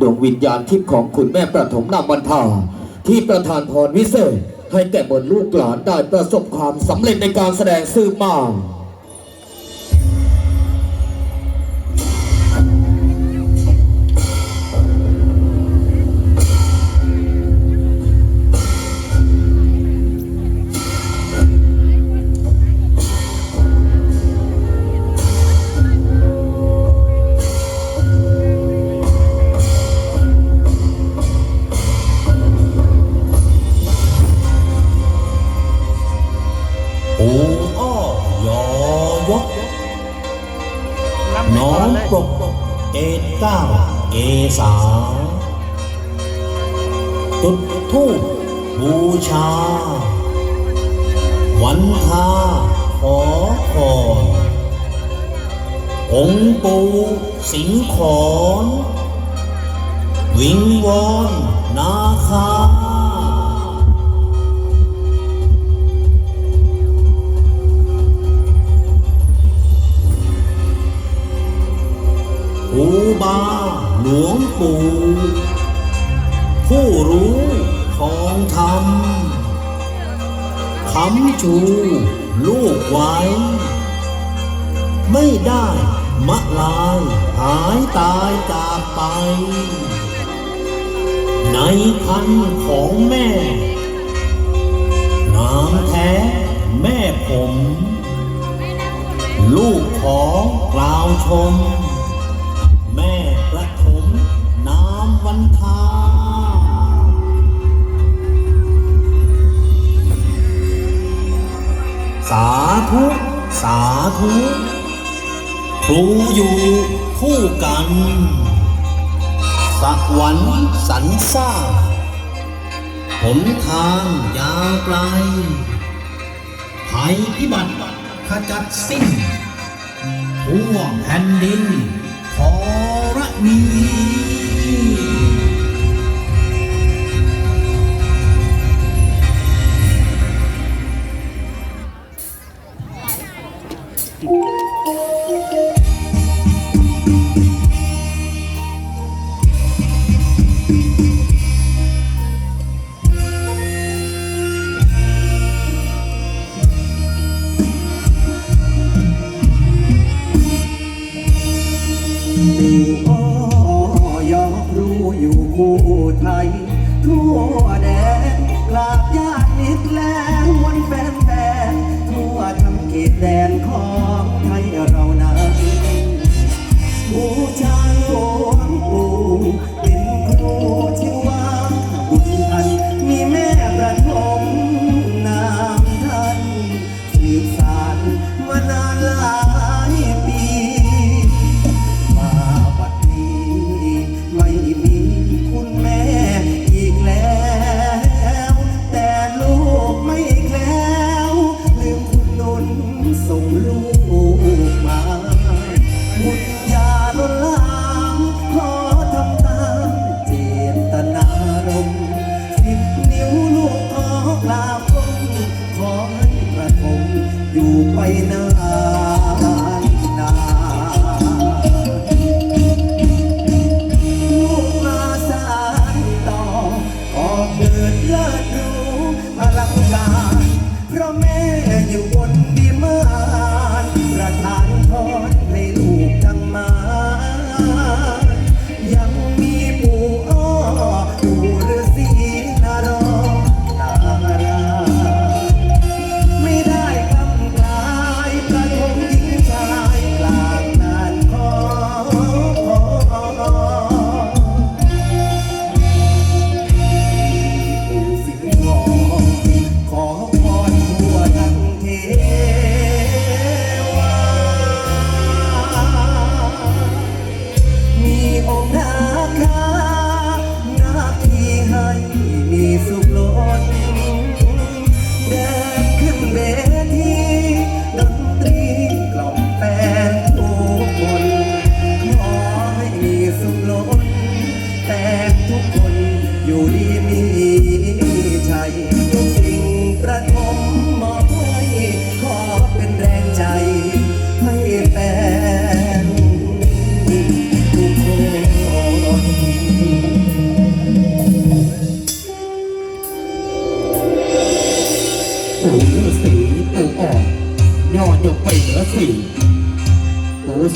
ดวงวิญญาณทิพย์ของคุณแม่ประถมนามวันทาที่ประทานพรวิเศษ ให้แก่บนลูกหลานได้ประสบความสำเร็จในการแสดงซื่อมา เอสาจุดทูปบูชา วันทาขอพรองค์ปูสิงขอน วิงวอนนาคา ลวงปู่ ผู้รู้ของธรรมคำชูลูกไว้ ไม่ได้มะลายหายตายจากไป ในพันของแม่นามแท้แม่ผม ลูกขอกล่าวชม รูอยู่คู่กัน สวรรค์สรรสร้างผลทางยาวไกลภัยพิบัติขจัดสิ้นทั่วแผ่นดินขอระนี ไทยทั่วแดนกลาง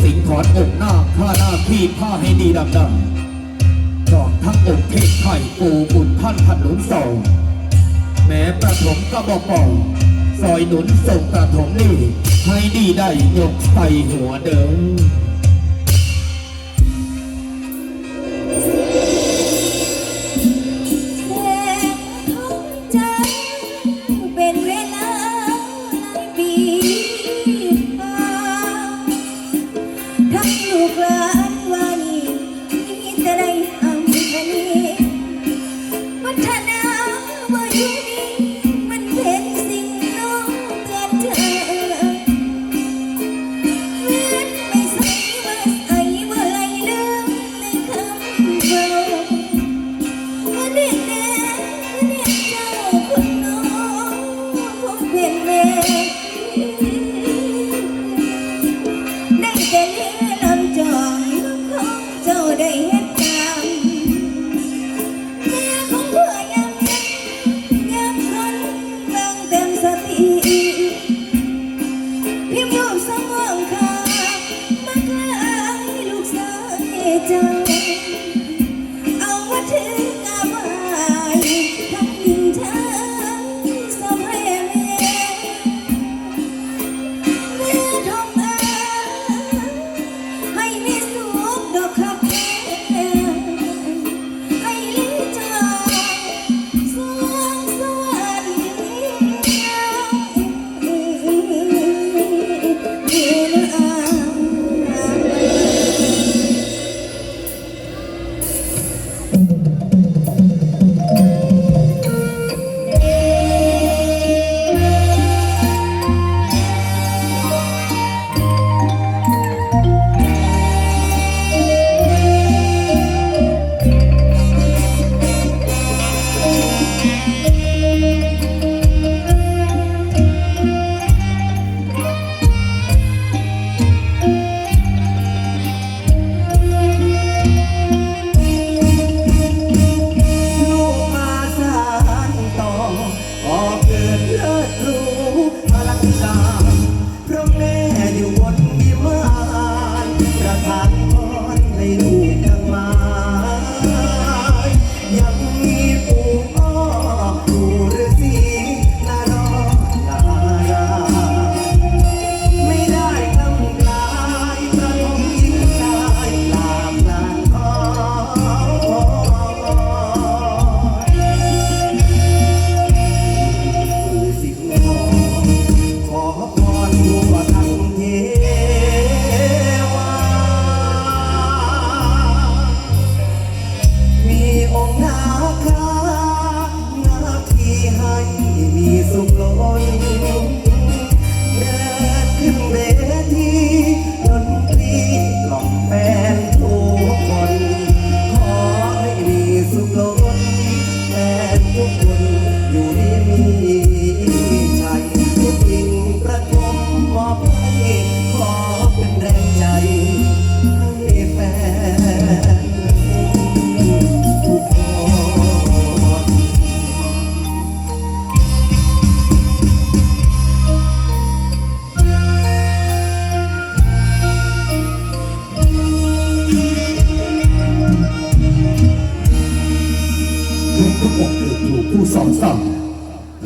สิงขอนอกหน้าข้าหน้าพี่ผ้าให้ดีดำดำจอมทั้งอกเทศไทยปูบุญท่านพันหนุนเสาแม้ประถมก็บอกเป่าซอยหนุนส่งประถมนี่ให้ดีได้ยกใส่หัวเดิม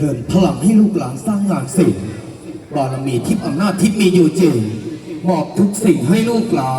เพิ่มพลังให้ลูกหลานสร้างงานสิ่งบารมีทิพย์อำนาจทิพย์มีอยู่จริงมอบทุกสิ่งให้ลูกหลาน